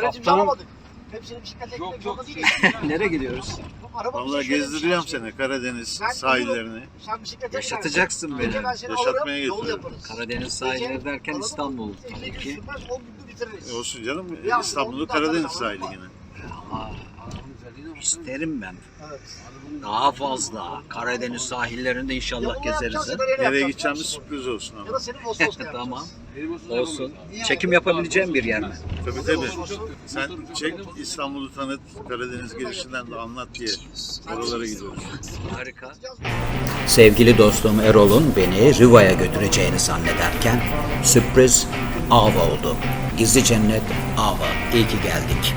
Kaptanım- alamadık. Hepsini bisikletle Yok, gitmek yok, zorunda şey-. Nereye gidiyoruz? Bir gezdireceğim şey- seni Karadeniz Sen sahillerini. Sen bisiklete Yaşatacaksın beni. Ben seni Yaşatmaya getiriyorum. Karadeniz sahilleri derken İstanbul 50 tabii ki. sürmez, 10 günde bitiririz. E olsun canım Ya, İstanbul'u Karadeniz sahili yine. Ama. İsterim ben. Evet. Daha fazla. Karadeniz sahillerinde inşallah gezeriz. nereye gideceğimiz sürpriz olsun Ya ama. Tamam. Olsun. Çekim yapabileceğim bir yer mi? Tabii tabii. Sen çek İstanbul'u tanıt, Karadeniz girişinden de anlat diye oralara gidiyoruz. Harika. Sevgili dostum Erol'un beni Riva'ya götüreceğini zannederken sürpriz Ava oldu. Gizli cennet Ava. İyi ki geldik.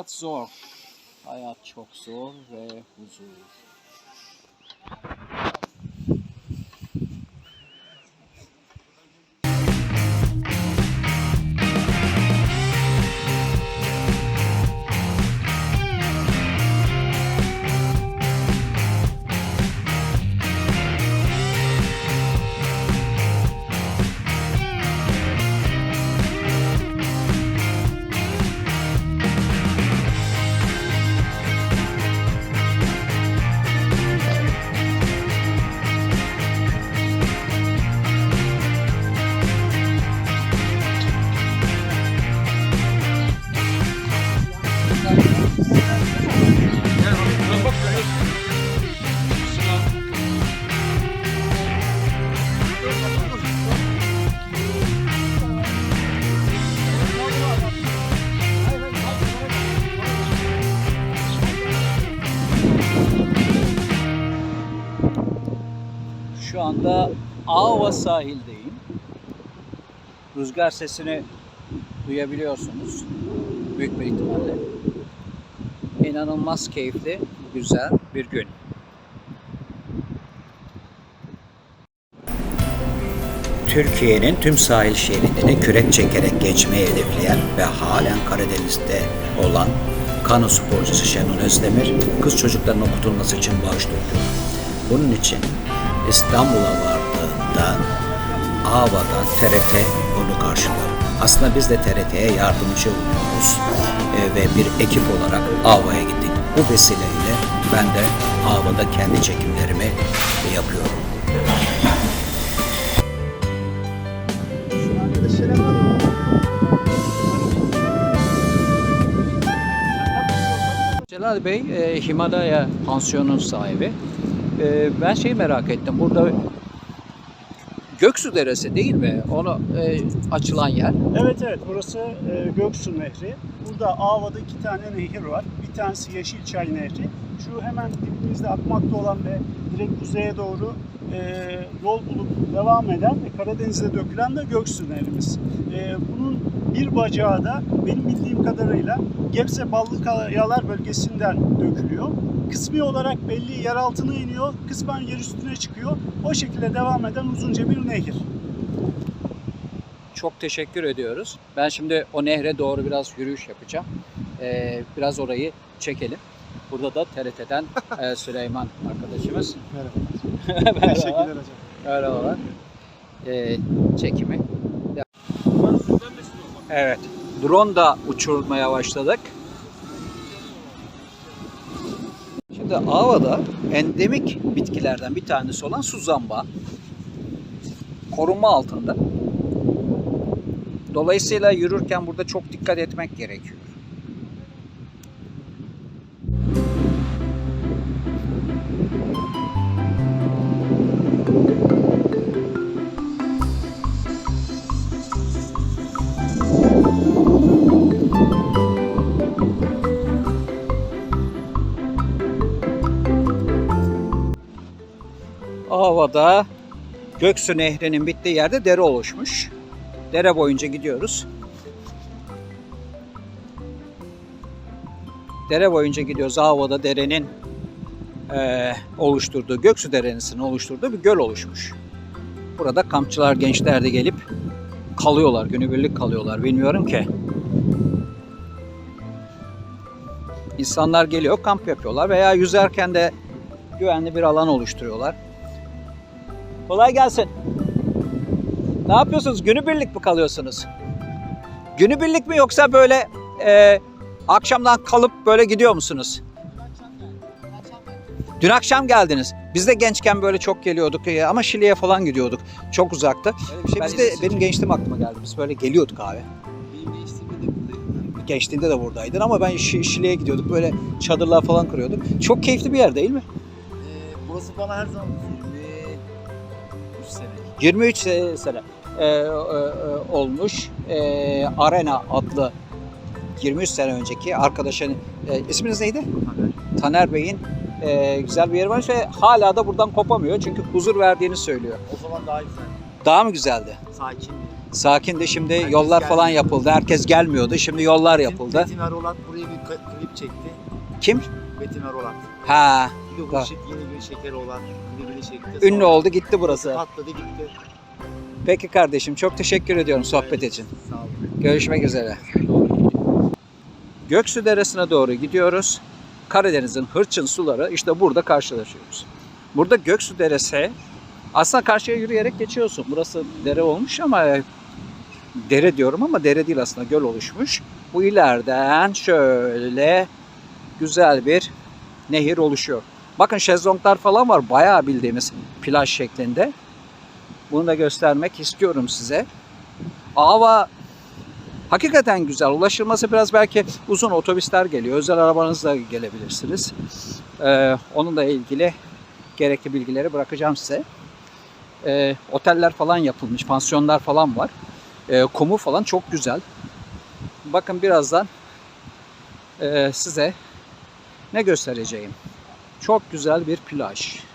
Hayat zor. Hayat çok zor ve huzur. Ağva sahildeyim. Rüzgar sesini duyabiliyorsunuz. Büyük bir ihtimalle. İnanılmaz keyifli, güzel bir gün. Türkiye'nin tüm sahil şeridini kürek çekerek geçmeyi hedefleyen ve halen Karadeniz'de olan kano sporcusu Şenol Özdemir, kız çocukların okutulması için bağış topluyor. Bunun için İstanbul'a vardığında Ava'da TRT onu karşılıyor. Aslında biz de TRT'ye yardımcı oluyoruz e, ve bir ekip olarak Ava'ya gittik. Bu vesileyle ben de Ava'da kendi çekimlerimi yapıyorum. Celal Bey, e, Himalaya pansiyonun sahibi. E, ben şeyi merak ettim. Burada Göksu Deresi değil mi? Onu e, açılan yer. Evet evet burası e, Göksu Nehri. Burada Ava'da iki tane nehir var. Bir tanesi Yeşilçay Nehri. Şu hemen dibimizde akmakta olan ve direkt kuzeye doğru e, yol bulup devam eden ve Karadeniz'e dökülen de Göksu Nehrimiz. E, bunun bir bacağı da benim bildiğim kadarıyla Gebze Ballıkayalar bölgesinden dökülüyor. Kısmi olarak belli yer altına iniyor, kısmen yer üstüne çıkıyor. O şekilde devam eden uzunca bir nehir. Çok teşekkür ediyoruz. Ben şimdi o nehre doğru biraz yürüyüş yapacağım. E, biraz orayı çekelim. Burada da TRT'den e, Süleyman arkadaşımız. Merhaba. Teşekkürler hocam. Merhabalar. E, çekimi. Evet. Drone da uçurmaya başladık. Şimdi Ava'da endemik bitkilerden bir tanesi olan suzamba korunma altında. Dolayısıyla yürürken burada çok dikkat etmek gerekiyor. Ava'da Göksu Nehri'nin bittiği yerde dere oluşmuş. Dere boyunca gidiyoruz. Dere boyunca gidiyoruz. Ava'da derenin eee, oluşturduğu, Göksu Deresi'nin oluşturduğu bir göl oluşmuş. Burada kampçılar, gençler de gelip kalıyorlar, günübirlik kalıyorlar. Bilmiyorum ki. İnsanlar geliyor, kamp yapıyorlar veya yüzerken de güvenli bir alan oluşturuyorlar. Kolay gelsin. Ne yapıyorsunuz? Günübirlik mi kalıyorsunuz? Günübirlik mi yoksa böyle e, akşamdan kalıp böyle gidiyor musunuz? Dün akşam geldiniz. Biz de gençken böyle çok geliyorduk e, ama Şili'ye falan gidiyorduk. Çok uzaktı. Şey, biz de benim gençliğim aklıma geldi. Biz böyle geliyorduk abi. Gençliğinde de buradaydın ama ben Şi- Şili'ye gidiyorduk. Böyle çadırlar falan kuruyorduk. Çok keyifli bir yer değil mi? Ee, burası bana her zaman 23 sene. 23 se- sene e, e, e, olmuş. E, Arena adlı 23 sene önceki arkadaşın e, isminiz neydi? Taner Bey'in e, güzel bir yeri var ve hala da buradan kopamıyor çünkü huzur verdiğini söylüyor. O zaman daha güzel. Daha mı güzeldi? Sakin. Sakin de şimdi Herkes yollar falan gelmiyor. yapıldı. Herkes gelmiyordu. Şimdi yollar yapıldı. Metin Arolat buraya bir ka- klip çekti. Kim? Metin Arolat. Ha, Bir Bak. bu şık yeni bir şeker olan klibini çekti. ünlü Sonra oldu gitti burası. Patladı gitti. Peki kardeşim çok teşekkür ediyorum sohbet için. Sağ olun. Görüşmek üzere. Göksu Deresi'ne doğru gidiyoruz. Karadeniz'in hırçın suları işte burada karşılaşıyoruz. Burada Göksu Deresi aslında karşıya yürüyerek geçiyorsun. Burası dere olmuş ama dere diyorum ama dere değil aslında göl oluşmuş. Bu ileriden şöyle güzel bir nehir oluşuyor. Bakın şezlonglar falan var bayağı bildiğimiz plaj şeklinde. Bunu da göstermek istiyorum size. Ava Hakikaten güzel. Ulaşılması biraz belki uzun otobüsler geliyor. Özel arabanızla gelebilirsiniz. Ee, onunla ilgili gerekli bilgileri bırakacağım size. Ee, oteller falan yapılmış, pansiyonlar falan var. Ee, kumu falan çok güzel. Bakın birazdan e, size ne göstereceğim. Çok güzel bir plaj.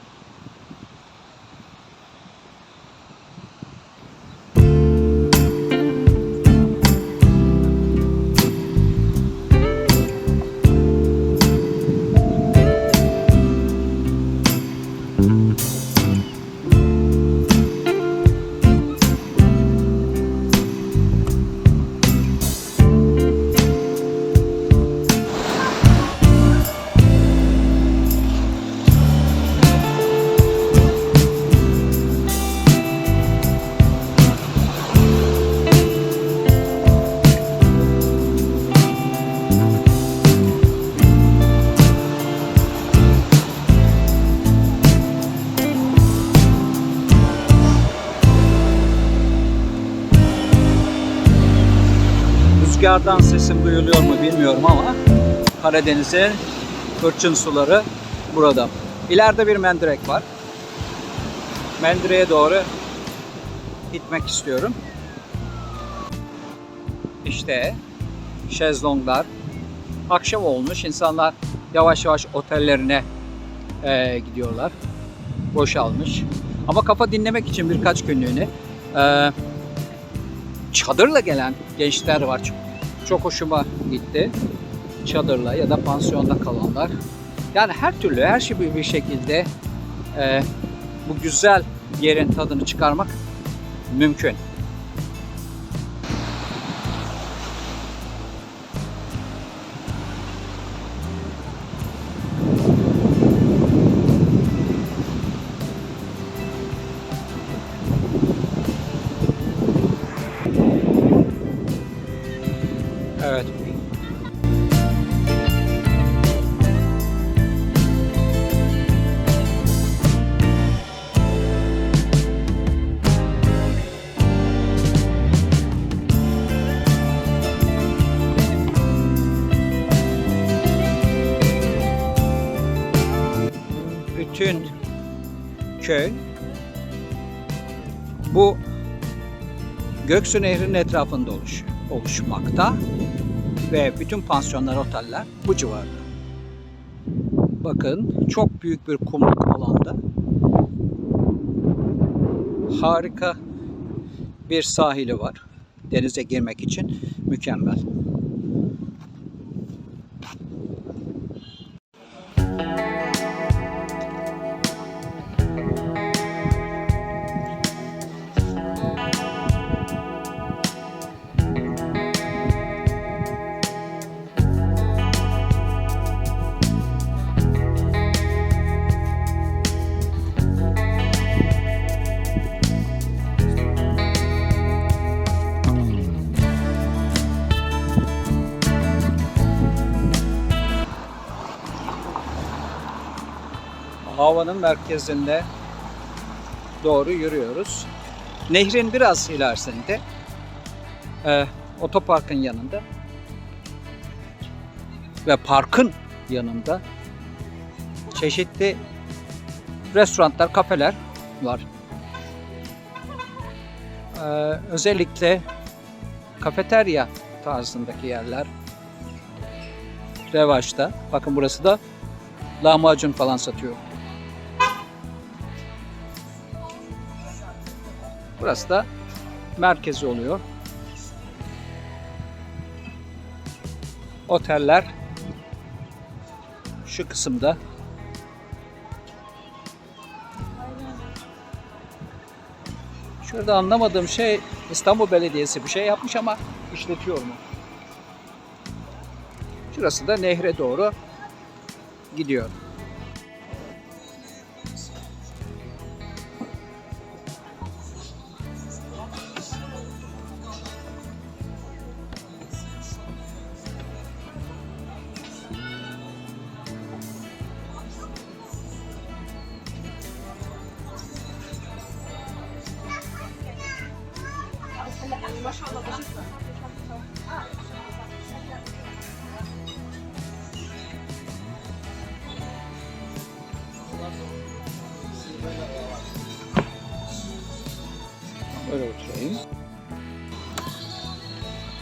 Sesim duyuluyor mu bilmiyorum ama Karadeniz'in fırçın suları burada. İleride bir mendirek var. Mendireğe doğru gitmek istiyorum. İşte şezlonglar. Akşam olmuş. insanlar yavaş yavaş otellerine eee, gidiyorlar. Boşalmış. Ama kafa dinlemek için birkaç günlüğüne eee, çadırla gelen gençler var. Çok, hoşuma gitti. Çadırla ya da pansiyonda kalanlar. Yani her türlü, her şey bir şekilde e, bu güzel yerin tadını çıkarmak mümkün. Evet. Bütün köy bu Göksu Nehri'nin etrafında oluş, oluşmakta ve bütün pansiyonlar, oteller bu civarda. Bakın çok büyük bir kumluk alanda harika bir sahili var. Denize girmek için mükemmel. Havanın merkezinde doğru yürüyoruz. Nehrin biraz ilerisinde e, otoparkın yanında ve parkın yanında çeşitli restoranlar, kafeler var. E, özellikle kafeterya tarzındaki yerler revaçta. Bakın burası da lahmacun falan satıyor. Burası da merkezi oluyor. Oteller şu kısımda. Şurada anlamadığım şey İstanbul Belediyesi bir şey yapmış ama işletiyor mu? Şurası da nehre doğru gidiyor.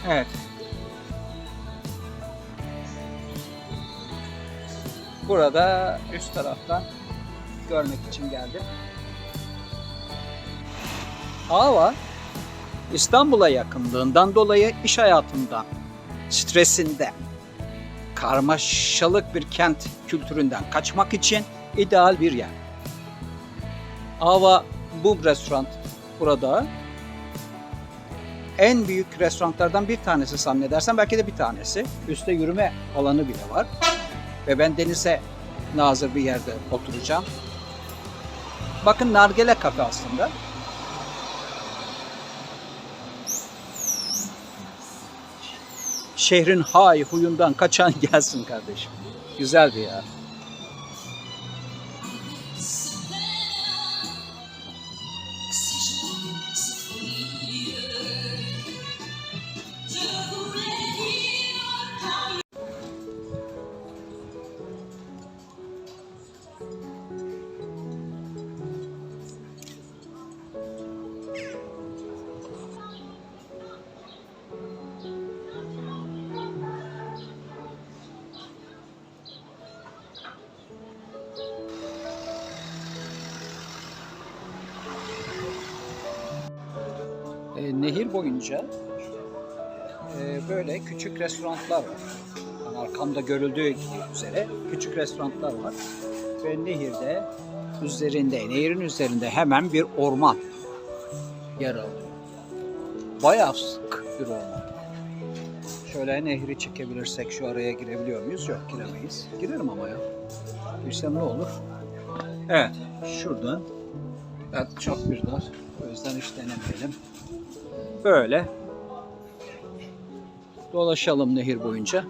Evet. Burada üst taraftan görmek için geldim. Hava İstanbul'a yakınlığından dolayı iş hayatından, stresinden, karmaşalık bir kent kültüründen kaçmak için ideal bir yer. Ava bu restoran burada en büyük restoranlardan bir tanesi zannedersem belki de bir tanesi. Üste yürüme alanı bile var. Ve ben denize nazır bir yerde oturacağım. Bakın nargile kafe aslında. Şehrin hay huyundan kaçan gelsin kardeşim. Güzel bir yer. Nehir boyunca e, böyle küçük restoranlar var. Yani arkamda görüldüğü üzere küçük restoranlar var. Ve nehirde üzerinde, nehirin üzerinde hemen bir orman yer alıyor. Bayağı sık bir orman. Şöyle nehri çekebilirsek şu araya girebiliyor muyuz? Yok giremeyiz. Girerim ama ya. Girsem ne olur? Evet, şuradan. Evet, çok dar. O yüzden hiç denemeyelim. Böyle dolaşalım nehir boyunca.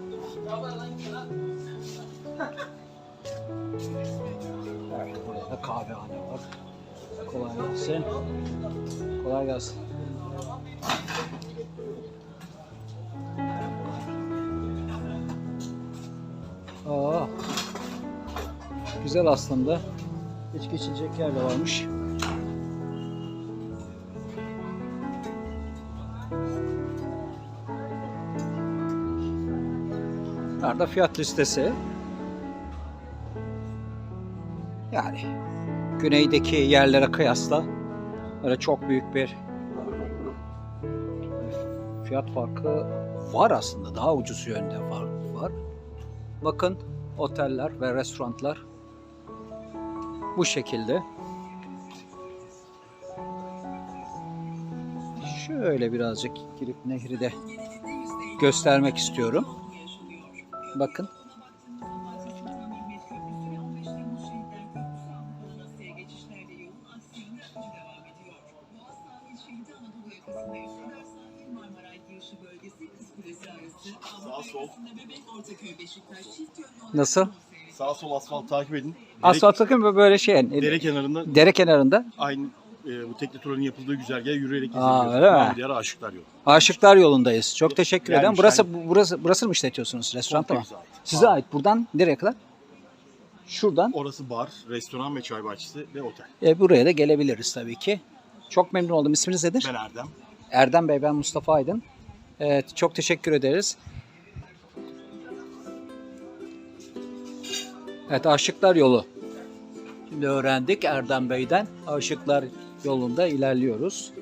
Evet, burada da kahvehane var. Kolay gelsin. Kolay gelsin. Aa, güzel aslında. Hiç geçilecek yer de varmış. Nerede fiyat listesi? Yani güneydeki yerlere kıyasla öyle çok büyük bir fiyat farkı var aslında. Daha ucuz yönde fark var. Bakın oteller ve restoranlar bu şekilde. Şöyle birazcık girip nehri de göstermek istiyorum. Bakın. Nasıl? sağ sol asfalt takip edin. Dere, Asfalt bakın böyle şey. dere kenarında Dere kenarında aynı e, bu tekne turunun yapıldığı güzergaha yürüyerek gezebiliyorsunuz. Diyarı Aşıklar Yolu. Aşıklar yolundayız. Çok teşekkür ederim. şu Burası burası burası mı işletiyorsunuz? Restoran mı? Ait. Size ait. Buradan nereye kadar? Şuradan Orası bar, restoran ve çay bahçesi ve otel. e, buraya da gelebiliriz tabii ki. Çok memnun oldum. İsminiz nedir? Ben Erdem. Erdem Bey, ben Mustafa Aydın. Evet, çok teşekkür ederiz. Evet, Aşıklar Yolu. Şimdi öğrendik Erdem Bey'den. Aşıklar yolunda ilerliyoruz.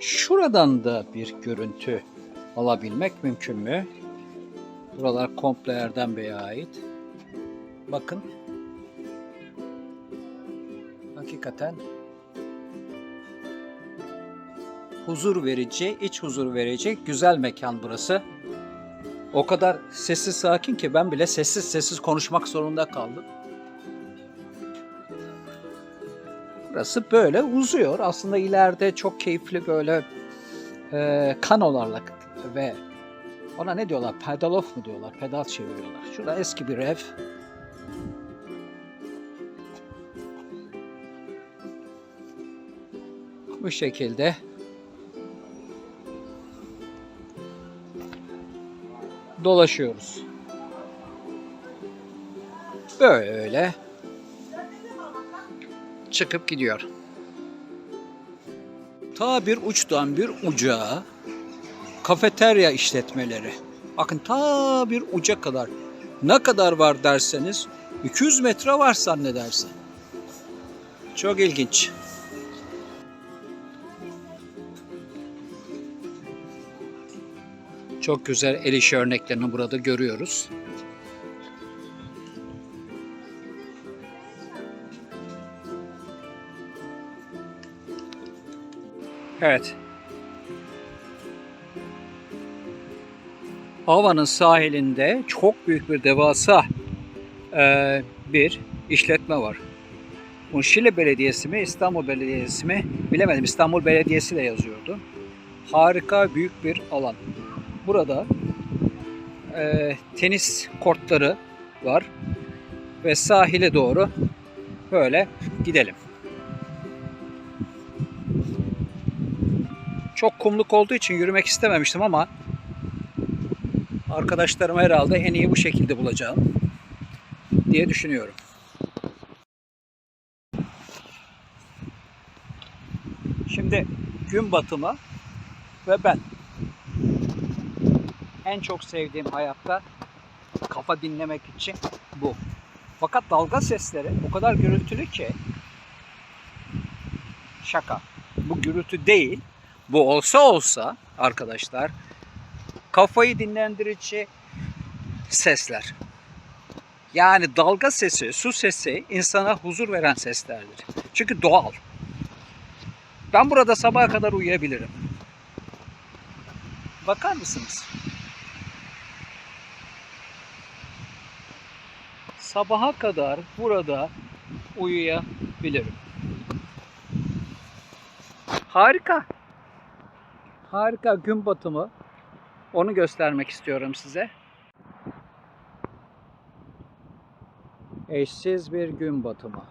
Şuradan da bir görüntü alabilmek mümkün mü? Buralar komple Erdem Bey'e ait. Bakın. Hakikaten huzur verici, iç huzur verici güzel mekan burası. O kadar sessiz sakin ki ben bile sessiz sessiz konuşmak zorunda kaldım. Burası böyle uzuyor. Aslında ileride çok keyifli böyle e, kanolarla ve ona ne diyorlar? Pedal off mu diyorlar? Pedal çeviriyorlar. Şurada eski bir ev. Bu şekilde dolaşıyoruz. Böyle çıkıp gidiyor. Ta bir uçtan bir uca kafeterya işletmeleri. Bakın ta bir uca kadar. Ne kadar var derseniz 200 metre var zannedersin. Çok ilginç. Çok güzel el işi örneklerini burada görüyoruz. Evet. Hava'nın sahilinde çok büyük bir devasa eee, bir işletme var. Bu Şile Belediyesi mi, İstanbul Belediyesi mi bilemedim. İstanbul Belediyesi de yazıyordu. Harika büyük bir alan. Burada eee, tenis kortları var ve sahile doğru böyle gidelim. Çok kumluk olduğu için yürümek istememiştim ama arkadaşlarım herhalde en iyi bu şekilde bulacağım diye düşünüyorum. Şimdi gün batımı ve ben. En çok sevdiğim hayatta kafa dinlemek için bu. Fakat dalga sesleri o kadar gürültülü ki şaka. Bu gürültü değil. Bu olsa olsa arkadaşlar kafayı dinlendirici sesler. Yani dalga sesi, su sesi insana huzur veren seslerdir. Çünkü doğal. Ben burada sabaha kadar uyuyabilirim. Bakar mısınız? Sabaha kadar burada uyuyabilirim. Harika. Harika gün batımı. Onu göstermek istiyorum size. Eşsiz bir gün batımı.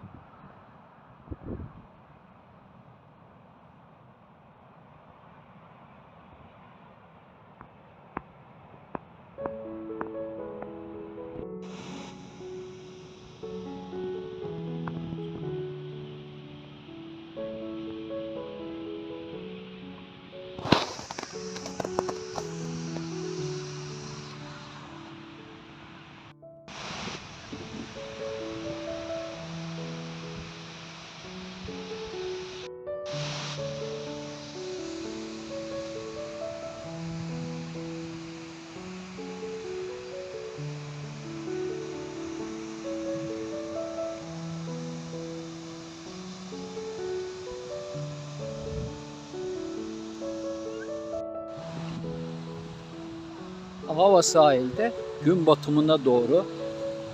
Hava sahilde gün batımına doğru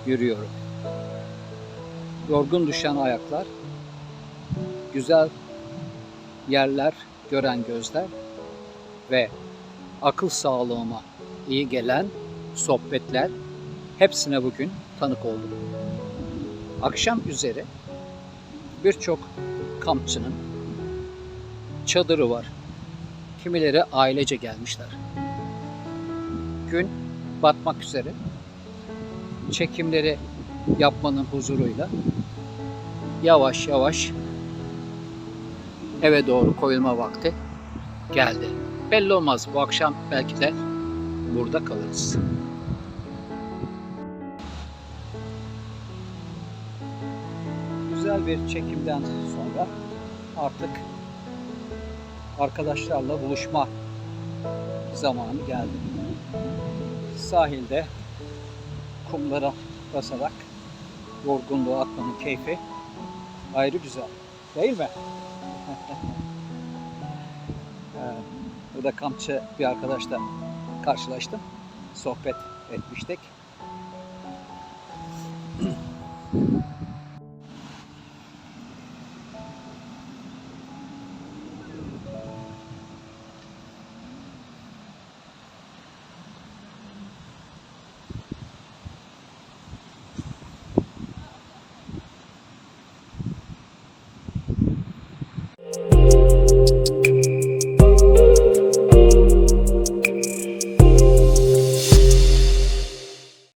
yürüyorum. Yorgun düşen ayaklar, güzel yerler gören gözler ve akıl sağlığıma iyi gelen sohbetler hepsine bugün tanık oldum. Akşam üzeri birçok kampçının çadırı var. Kimileri ailece gelmişler gün batmak üzere. Çekimleri yapmanın huzuruyla yavaş yavaş eve doğru koyulma vakti geldi. Belli olmaz bu akşam belki de burada kalırız. Güzel bir çekimden sonra artık arkadaşlarla buluşma zamanı geldi sahilde kumlara basarak yorgunluğu atmanın keyfi ayrı güzel. Değil mi? Ee, Burada kampçı bir arkadaşla karşılaştım. Sohbet etmiştik.